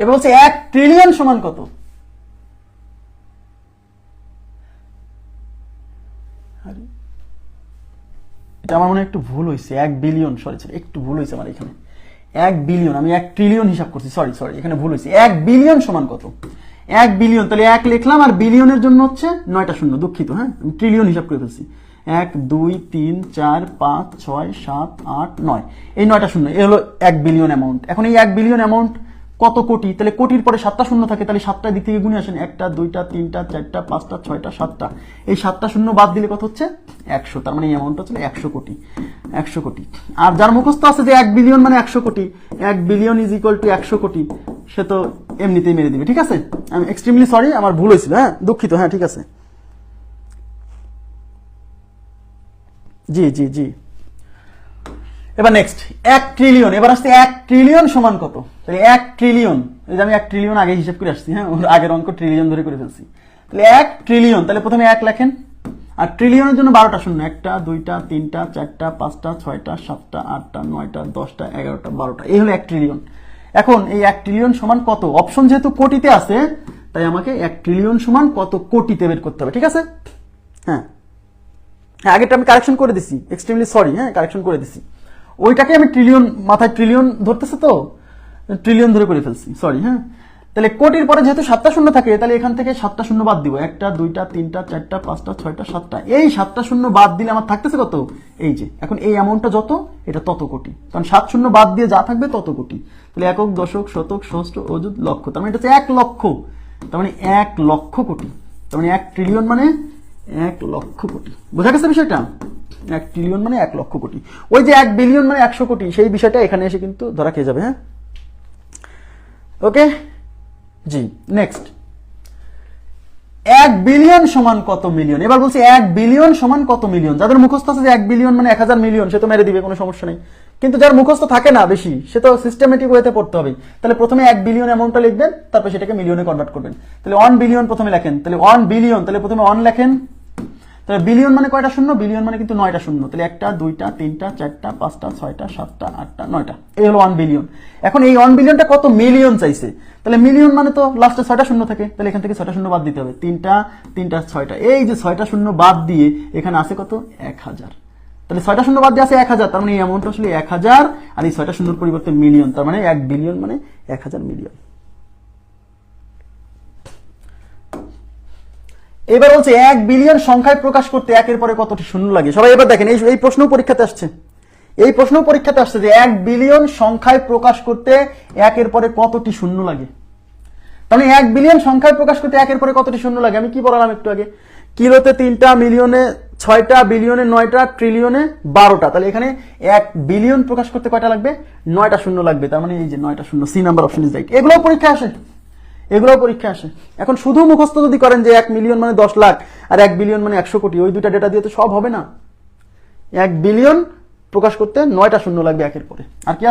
এবার হচ্ছে এক ট্রিলিয়ন সমান কত? এটা আমার মনে একটু ভুল হয়েছে এক বিলিয়ন সরি সরি একটু ভুল হয়েছে আমার এখানে। এক বিলিয়ন আমি এক ট্রিলিয়ন হিসাব করছি সরি সরি এখানে ভুল হয়েছে এক বিলিয়ন সমান কত? এক বিলিয়ন তাহলে এক লিখলাম, আর বিলিয়নের জন্য হচ্ছে নয়টা শূন্য, দুঃখিত হ্যাঁ? ট্রিলিয়ন হিসাব করে ফেলছি। এক, দুই, তিন, চার, পাঁচ, ছয়, সাত, আট, নয়। এই নয়টা শূন্য, এ হলো এক বিলিয়ন অ্যামাউন্ট এখন এই এক বিলিয়ন অ্যামাউন্ট কত কোটি? তাহলে কোটির পরে সাতটা শূন্য থাকে, তাহলে সাতটা দিক থেকে গুনে আসেন। একটা, দুইটা, তিনটা, চারটা, পাঁচটা, ছয়টা, সাতটা। এই সাতটা শূন্য বাদ দিলে কত হচ্ছে? একশো। তার মানে এই অ্যামাউন্টটা হচ্ছে একশো কোটি। একশো কোটি। আর যার মুখস্থ আছে যে এক বিলিয়ন মানে একশো কোটি, এক বিলিয়ন ইজ ইকুয়াল টু একশো কোটি, সে তো এমনিতেই মেরে দিবে, ঠিক আছে? আমি এক্সট্রিমলি সরি আমার ভুল হয়েছিল হ্যাঁ? দুঃখিত হ্যাঁ ঠিক আছে। জি জি জি। এবার নেক্সট এক ট্রিলিয়ন এবার আসছে এক ট্রিলিয়ন সমান কত? তাহলে এক ট্রিলিয়ন এই যে আমি এক ট্রিলিয়ন আগে হিসাব করে আসছি হ্যাঁ? আগের অঙ্ক ট্রিলিয়ন ধরে করে ফেলছি। তাহলে এক ট্রিলিয়ন তাহলে প্রথমে এক লেখেন। আর ট্রিলিয়নের জন্য বারোটা শূন্য, একটা, দুইটা, তিনটা, চারটা, পাঁচটা, ছয়টা, সাতটা, আটটা, নয়টা, দশটা, এগারোটা, বারোটা, এই হলো এক ট্রিলিয়ন এখন এই এক ট্রিলিয়ন সমান কত? অপশন যেহেতু কোটিতে আছে, তাই আমাকে এক ট্রিলিয়ন সমান কত কোটিতে বের করতে হবে, ঠিক আছে? হ্যাঁ। হ্যাঁ আগেরটা আমি কারেকশন করে দিছি এক্সট্রিমলি সরি হ্যাঁ কারেকশন করে দিছি। ওইটাকে আমি ট্রিলিয়ন মাথায় ট্রিলিয়ন ধরতেছে তো? ট্রিলিয়ন ধরে করে ফেলছি সরি হ্যাঁ? তাহলে কোটির পরে যেহেতু সাতটা শূন্য থাকে, তাহলে এখান থেকে সাতটা শূন্য বাদ দিব। একটা, দুইটা, তিনটা, চারটা, পাঁচটা, ছয়টা, সাতটা। এই সাতটা শূন্য বাদ দিলে আমার থাকতেছে কত? এই যে, এখন এই অ্যামাউন্টটা যত, এটা তত কোটি। কারণ সাত শূন্য বাদ দিয়ে যা থাকবে তত কোটি। তাহলে একক, দশক, শতক, ষষ্ঠ, অযুত, লক্ষ। তার মানে এটা হচ্ছে এক লক্ষ। তার মানে এক লক্ষ কোটি। তার মানে এক ট্রিলিয়ন মানে এক লক্ষ কোটি। বোঝা গেছে বিষয়টা? এক ট্রিলিয়ন মানে এক লক্ষ কোটি। ওই যে এক বিলিয়ন মানে একশো কোটি, সেই বিষয়টা এখানে এসে কিন্তু ধরা খেয়ে যাবে হ্যাঁ? ওকে? জি নেক্সট এক বিলিয়ন সমান কত মিলিয়ন এবার বলছি এক বিলিয়ন সমান কত মিলিয়ন যাদের মুখস্থ আছে যে এক বিলিয়ন মানে এক হাজার মিলিয়ন সে তো মেরে দিবে, কোনো সমস্যা নেই। কিন্তু যার মুখস্থ থাকে না বেশি, সে তো সিস্টেমেটিক ওয়েতে পড়তে হবে। তাহলে প্রথমে এক বিলিয়ন অ্যামাউন্টটা লিখবেন, তারপর সেটাকে মিলিয়নে কনভার্ট করবেন। তাহলে ওয়ান বিলিয়ন প্রথমে লেখেন, তাহলে ওয়ান বিলিয়ন তাহলে প্রথমে ওয়ান লেখেন। তাহলে বিলিয়ন মানে কয়টা শূন্য? বিলিয়ন মানে কিন্তু নয়টা শূন্য। তাহলে একটা, দুইটা, তিনটা, চারটা, পাঁচটা, ছয়টা, সাতটা, আটটা, নয়টা। এই হলো ওয়ান বিলিয়ন এখন এই ওয়ান বিলিয়নটা কত মিলিয়ন চাইছে? তাহলে মিলিয়ন মানে তো লাস্টে ছয়টা শূন্য থাকে। তাহলে এখান থেকে ছয়টা শূন্য বাদ দিতে হবে। তিনটা তিনটা, ছয়টা। এই যে ছয়টা শূন্য বাদ দিয়ে এখানে আছে কত? এক হাজার। তাহলে ছয়টা শূন্য বাদ দিয়ে আছে এক হাজার। তার মানে এই অ্যামাউন্ট আসলে এক হাজার, আর এই ছয়টা শূন্যর পরিবর্তে মিলিয়ন তার মানে এক বিলিয়ন মানে এক হাজার মিলিয়ন এবার বলছে এক বিলিয়ন সংখ্যায় প্রকাশ করতে একের পরে কতটি শূন্য লাগে? সবাই এবার দেখেন, এই প্রশ্ন পরীক্ষাতে আসছে। এই প্রশ্ন পরীক্ষাতে আসছে যে এক বিলিয়ন সংখ্যায় প্রকাশ করতে একের পরে কতটি শূন্য লাগে? তাহলে এক বিলিয়ন সংখ্যায় প্রকাশ করতে একের পরে কতটি শূন্য লাগে? আমি কি বললাম একটু আগে? কিলোতে তিনটা, মিলিয়নে ছয়টা, বিলিয়নে নয়টা, ট্রিলিয়নে বারোটা। তাহলে এখানে এক বিলিয়ন প্রকাশ করতে কয়টা লাগবে? নয়টা শূন্য লাগবে। তার মানে এই যে নয়টা শূন্য C number option is right এগুলো পরীক্ষা আসে। এগুলো পরীক্ষা আসে। এখন শুধু মুখস্থ যদি করেন যে এক মিলিয়ন মানে দশ লাখ, আর এক বিলিয়ন মানে একশো কোটি, ওই দুইটা ডেটা দিয়ে তো সব হবে না। এক বিলিয়ন প্রকাশ করতে নয়টা শূন্য লাগবে একের পরে। আর কি